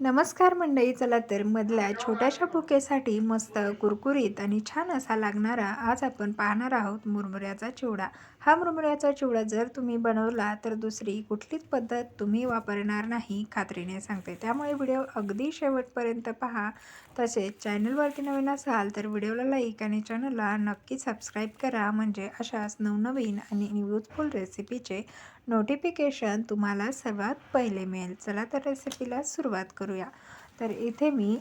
नमस्कार मंडळी चला तर मधल्या छोट्याशा भुकेसाठी मस्त कुरकुरीत आणि छान असा लागणारा आज आपण पाहणार आहोत मुरमुऱ्याचा चिवडा. हा मुरमुऱ्याचा चिवडा जर तुम्ही बनवला तर दुसरी कुठलीच पद्धत तुम्ही वापरणार नाही खात्रीने सांगते. त्यामुळे व्हिडिओ अगदी शेवटपर्यंत पहा. तसेच चॅनलवरती नवीन असाल तर व्हिडिओला लाईक आणि चॅनलला नक्की सबस्क्राईब करा. म्हणजे अशाच नवनवीन आणि यूजफुल रेसिपीचे नोटिफिकेशन तुम्हाला सर्वात पहिले मिळेल. चला तर रेसिपीला सुरुवात करूया. तर इथे मी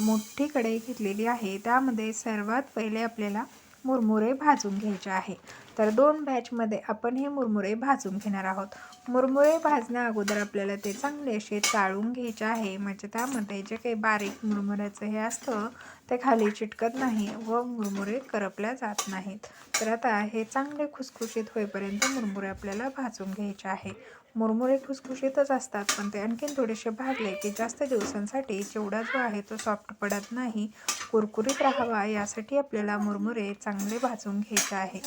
मोठी कढई घेतलेली आहे. त्यामध्ये सर्वात पहिले आपल्याला मुरमुरे भाजून घ्यायचे आहे. तर दोन बॅचमध्ये आपण हे मुरमुरे भाजून घेणार आहोत. मुरमुरे भाजण्या अगोदर आपल्याला ते चांगले असे चाळून घ्यायचे आहे. म्हणजे त्यामध्ये जे काही बारीक मुरमुऱ्याचं हे असतं ते खाली चिटकत नाही व मुरमुरे करपल्या जात नाहीत. तर आता हे चांगले खुसखुशीत होईपर्यंत मुरमुरे आपल्याला भाजून घ्यायचे आहे. मुरमुरे खुसखुशीतच असतात पण ते आणखीन थोडेसे भाजले की जास्त दिवसांसाठी चिवडा जो आहे तो सॉफ्ट पडत नाही कुरकुरीत राहावा यासाठी आपल्याला मुरमुरे चांगले भाजून घ्यायचे आहे.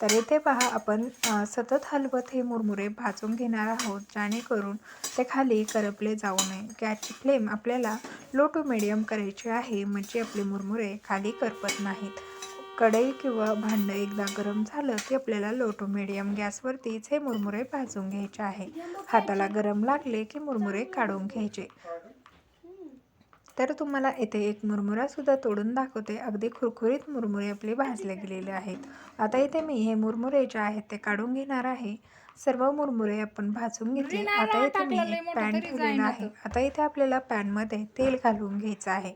तर येथे पहा आपण सतत हलवत हे मुरमुरे भाजून घेणार आहोत जेणेकरून ते खाली करपले जाऊ नये. गॅसची फ्लेम आपल्याला लो टू मिडियम करायची आहे म्हणजे आपले मुरमुरे खाली करपत नाहीत. कढई किंवा भांडं एकदा गरम झालं की आपल्याला लो टू मिडियम गॅसवरतीच हे मुरमुरे भाजून घ्यायचे आहे. हाताला गरम लागले की मुरमुरे काढून घ्यायचे. तर तुम्हाला येथे एक मुरमुरासुद्धा तोडून दाखवते. अगदी खुरखुरीत मुरमुरे आपले भाजले गेलेले आहेत. आता इथे मी हे मुरमुरे जे आहेत ते काढून घेणार आहे. सर्व मुरमुरे आपण भाजून घेतले. आता इथे मी एक पॅन ठेवलेला आहे. आता इथे आपल्याला पॅनमध्ये तेल घालून घ्यायचं आहे.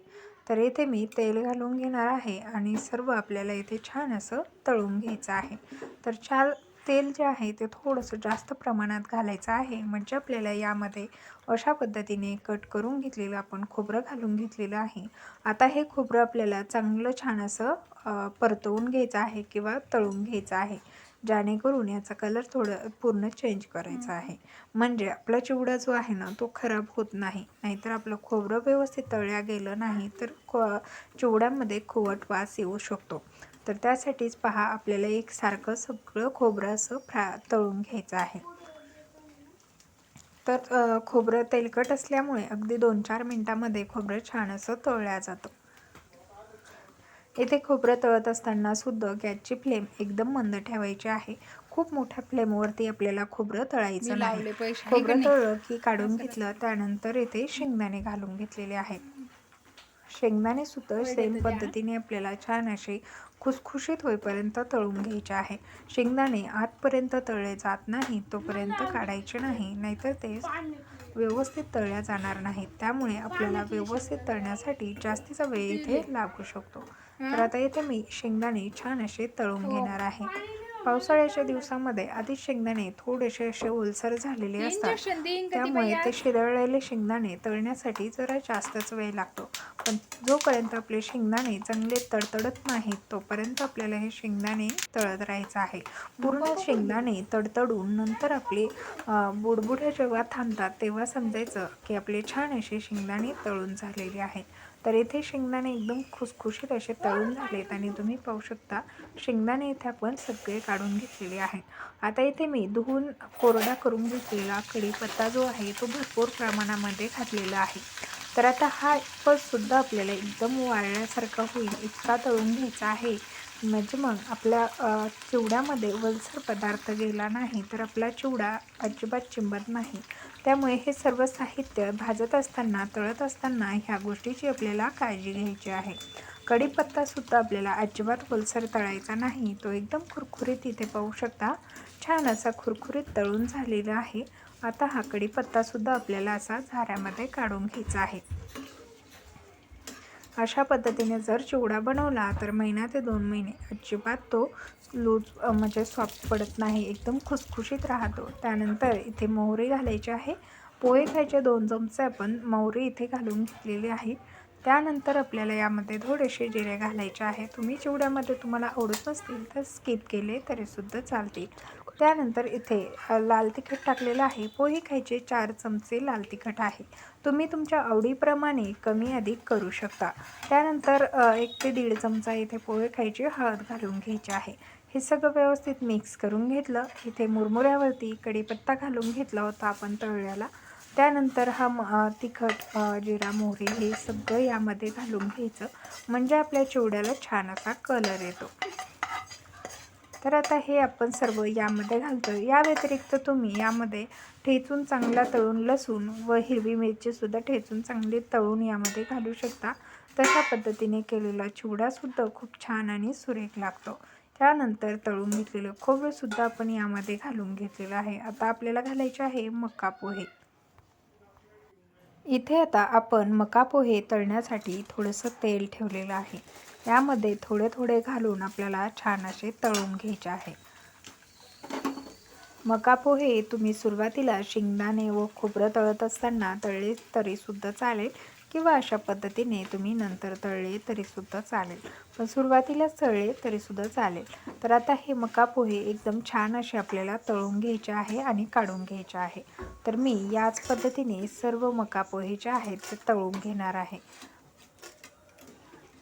तर येथे मी तेल घालून घेणार आहे आणि सर्व आपल्याला इथे छान असं तळून घ्यायचं आहे. तर चार तेल जे आहे ते थोडंसं जास्त प्रमाणात घालायचं आहे. म्हणजे आपल्याला यामध्ये अशा पद्धतीने कट करून घेतलेलं आपण खोबरं घालून घेतलेलं आहे. आता हे खोबरं आपल्याला चांगलं छान असं परतवून घ्यायचं आहे किंवा तळून घ्यायचं आहे. जेणेकरून याचा कलर थोडं पूर्ण चेंज करायचा आहे. म्हणजे आपला चिवडा जो आहे ना तो खराब होत नाही. नाहीतर आपलं खोबरं व्यवस्थित तळल्या गेलं नाही तर खो चिवड्यामध्ये खोवट वास येऊ शकतो. तर त्यासाठीच पहा आपल्याला एकसारखं सगळं खोबरं असं फ्रा तळून घ्यायचं आहे. तर खोबरं तेलकट असल्यामुळे अगदी दोन चार मिनटामध्ये खोबरं छान असं तळल्या जातं. इथे खोबरं तळत असताना सुद्धा गॅसची फ्लेम एकदम मंद ठेवायची आहे. खूप मोठ्या फ्लेमवरती आपल्याला खोबरं तळायचं नाही. खोबरं तळलं की काढून घेतलं त्यानंतर इथे शेंगदाणे घालून घेतलेले आहेत. शेंगदाणे सुद्धा सेम पद्धतीने आपल्याला छान असे खुसखुशीत होईपर्यंत तळून घ्यायचे आहे. शेंगदाणे आतपर्यंत तळले जात नाही तोपर्यंत काढायचे नाही नाहीतर ते व्यवस्थित तळल्या जाणार नाहीत. त्यामुळे आपल्याला व्यवस्थित तळण्यासाठी जास्तीचा वेळ इथे लागू शकतो. तर आता इथे मी शेंगदाणे छान असे तळून घेणार आहे. पावसाळ्याच्या दिवसामध्ये आधीच शेंगदाणे थोडेसे असे ओलसर झालेले असतात. त्यामुळे ते शिरळलेले शेंगदाणे तळण्यासाठी जरा जास्तच वेळ लागतो. पण जोपर्यंत आपले शेंगदाणे चांगले तडतडत नाहीत तोपर्यंत आपल्याला हे शेंगदाणे तळत राहायचं आहे. पूर्ण शेंगदाणे तडतडून नंतर आपले बुडबुड्या जेव्हा थांबतात तेव्हा समजायचं की आपले छान असे शेंगदाणे तळून झालेले आहेत. तर इथे शेंगदाणे एकदम खुसखुशीत असे तळून झालेत आणि तुम्ही पाहू शकता शेंगदाणे इथे आपण सगळे काढून घेतलेले आहेत. आता इथे मी धुवून कोरडा करून घेतलेला कढीपत्ता जो आहे तो भरपूर प्रमाणामध्ये घातलेला आहे. तर आता हा सुद्धा आपल्याला एकदम वाळल्यासारखा होईल इतका तळून घ्यायचा आहे. म्हणजे मग आपल्या चिवड्यामध्ये वलसर पदार्थ गेला नाही तर आपला चिवडा अजिबात चिंबत नाही. त्यामुळे हे सर्व साहित्य भाजत असताना तळत असताना ह्या गोष्टीची आपल्याला काळजी घ्यायची आहे. कढीपत्तासुद्धा आपल्याला अजिबात वलसर तळायचा नाही. तो एकदम कुरकुरीत इथे पाहू शकता. छान असा कुरकुरीत तळून झालेला आहे. आता हा कढीपत्तासुद्धा आपल्याला असा झाऱ्यामध्ये काढून घ्यायचा आहे. अशा पद्धतीने जर चिवडा बनवला तर महिना ते दोन महिने अजिबात तो लूज म्हणजे सॉफ्ट पडत नाही एकदम खुसखुशीत राहतो. त्यानंतर इथे मोहरी घालायची आहे. पोहे खायचे दोन चमचे आपण मोहरी इथे घालून घेतलेली आहे त्यानंतर आपल्याला यामध्ये थोडेसे जिरे घालायचे आहे. तुम्ही चिवड्यामध्ये तुम्हाला आवडत नसतील तर स्किप केले तरीसुद्धा चालतील. त्यानंतर इथे लाल तिखट टाकलेलं आहे. पोहे खायचे चार चमचे लाल तिखट आहे. तुम्ही तुमच्या आवडीप्रमाणे कमी अधिक करू शकता. त्यानंतर एक ते दीड चमचा इथे पोहे खायचे हळद घालून घ्यायचे आहे. हे सगळं व्यवस्थित मिक्स करून घेतलं. इथे मुरमुऱ्यावरती कढीपत्ता घालून घेतला होता आपण तळल्याला त्यानंतर हा म तिखट जिरा मोहरी हे सगळं यामध्ये घालून घ्यायचं. म्हणजे आपल्या चिवड्याला छान असा कलर येतो. तर आता हे आपण सर्व यामध्ये घालतो या व्यतिरिक्त तुम्ही यामध्ये ठेचून चांगला तळून लसूण व हिरवी मिरचीसुद्धा ठेचून चांगली तळून यामध्ये घालू शकता. तशा पद्धतीने केलेला चिवडासुद्धा खूप छान आणि सुरेख लागतो. त्यानंतर तळून घेतलेलं खोबरंसुद्धा आपण यामध्ये घालून घेतलेलं आहे. आता आपल्याला घालायचे आहे मका पोहे. इथे आता आपण मका पोहे तळण्यासाठी थोडंसं तेल ठेवलेलं आहे. यामध्ये थोडे थोडे घालून आपल्याला छान असे तळून घ्यायचे आहे. मका पोहे तुम्ही सुरुवातीला शेंगदाणे व खोबरं तळत असताना तळले तरीसुद्धा चालेल किंवा अशा पद्धतीने तुम्ही नंतर तळले तरीसुद्धा चालेल. पण सुरुवातीलाच तळले तरीसुद्धा चालेल. तर आता हे मका पोहे एकदम छान असे आपल्याला तळून घ्यायचे आहे आणि काढून घ्यायचे आहे. तर मी याच पद्धतीने सर्व मका पोहे जे आहेत ते तळून घेणार आहे.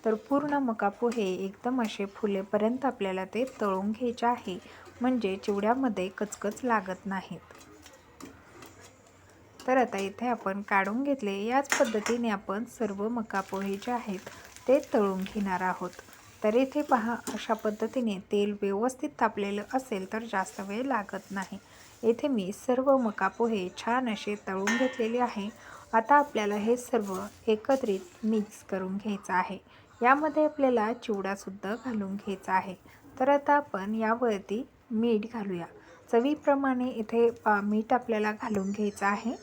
तर पूर्ण मका पोहे एकदम असे फुलेपर्यंत आपल्याला ते तळून घ्यायचे आहे. म्हणजे चिवड्यामध्ये कचकच लागत नाहीत. तर आता इथे आपण काढून घेतले. याच पद्धतीने आपण सर्व मका पोहे जे आहेत ते तळून घेणार आहोत. तर इथे पहा अशा पद्धतीने तेल व्यवस्थित तापलेलं असेल तर जास्त वेळ लागत नाही. येथे मी सर्व मका पोहे छान असे तळून घेतलेले आहे. आता आपल्याला हे सर्व एकत्रित मिक्स करून घ्यायचं आहे. यामध्ये आपल्याला चिवडासुद्धा घालून घ्यायचा आहे. तर आता आपण यावरती मीठ घालूया. चवीप्रमाणे इथे मीठ आपल्याला घालून घ्यायचं आहे.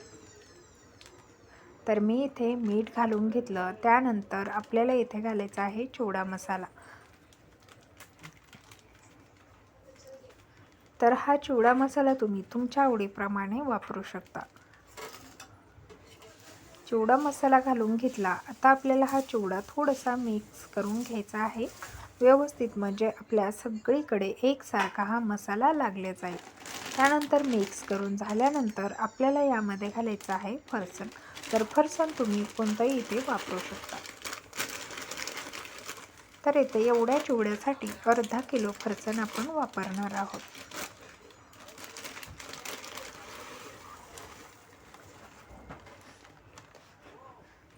तर मी इथे मीठ घालून घेतलं. त्यानंतर आपल्याला इथे घालायचा आहे चिवडा मसाला. तर हा चिवडा मसाला तुम्ही तुमच्या आवडीप्रमाणे वापरू शकता. चिवडा मसाला घालून घेतला. आता आपल्याला हा चिवडा थोडासा मिक्स करून घ्यायचा आहे. व्यवस्थित म्हणजे आपल्या सगळीकडे एकसारखा हा मसाला लागले जाईल. त्यानंतर मिक्स करून झाल्यानंतर आपल्याला यामध्ये घालायचं आहे फरसण. तर फरसण तुम्ही कोणतंही इथे वापरू शकता. तर इथे एवढ्या चिवड्यासाठी अर्धा किलो फरसण आपण वापरणार आहोत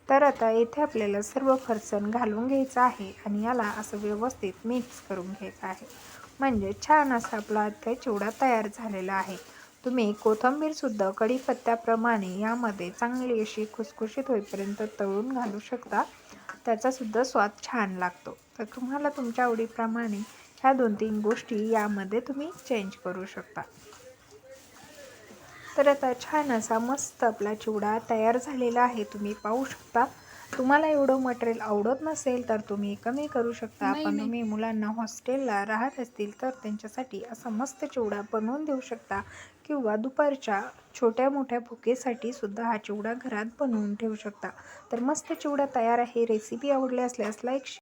तर आता येथे आपल्याला सर्व फरसण घालून घ्यायचं आहे आणि याला असं व्यवस्थित मिक्स करून घ्यायचं आहे. म्हणजे छान असा आपला इथे चिवडा तयार झालेला आहे. तुम्ही कोथिंबीरसुद्धा कढीपत्त्याप्रमाणे यामध्ये चांगली अशी खुसखुशीत होईपर्यंत तळून घालू शकता. त्याचासुद्धा स्वाद छान लागतो. तर तुम्हाला तुमच्या आवडीप्रमाणे ह्या दोन तीन गोष्टी यामध्ये तुम्ही चेंज करू शकता. तर आता छान असा मस्त आपला चिवडा तयार झालेला आहे. तुम्ही पाहू शकता. तुम्हाला एवढं मटेरियल आवडत नसेल तर तुम्ही कमी करू शकता. पण तुम्ही मुलांना हॉस्टेलला राहत असतील तर त्यांच्यासाठी असा मस्त चिवडा बनवून देऊ शकता. किंवा दुपारच्या छोट्या मोठ्या भुकेसाठी सुद्धा हा चिवडा घरात बनवून ठेवू शकता. तर मस्त चिवडा तयार आहे. रेसिपी आवडली असल्यास लाईक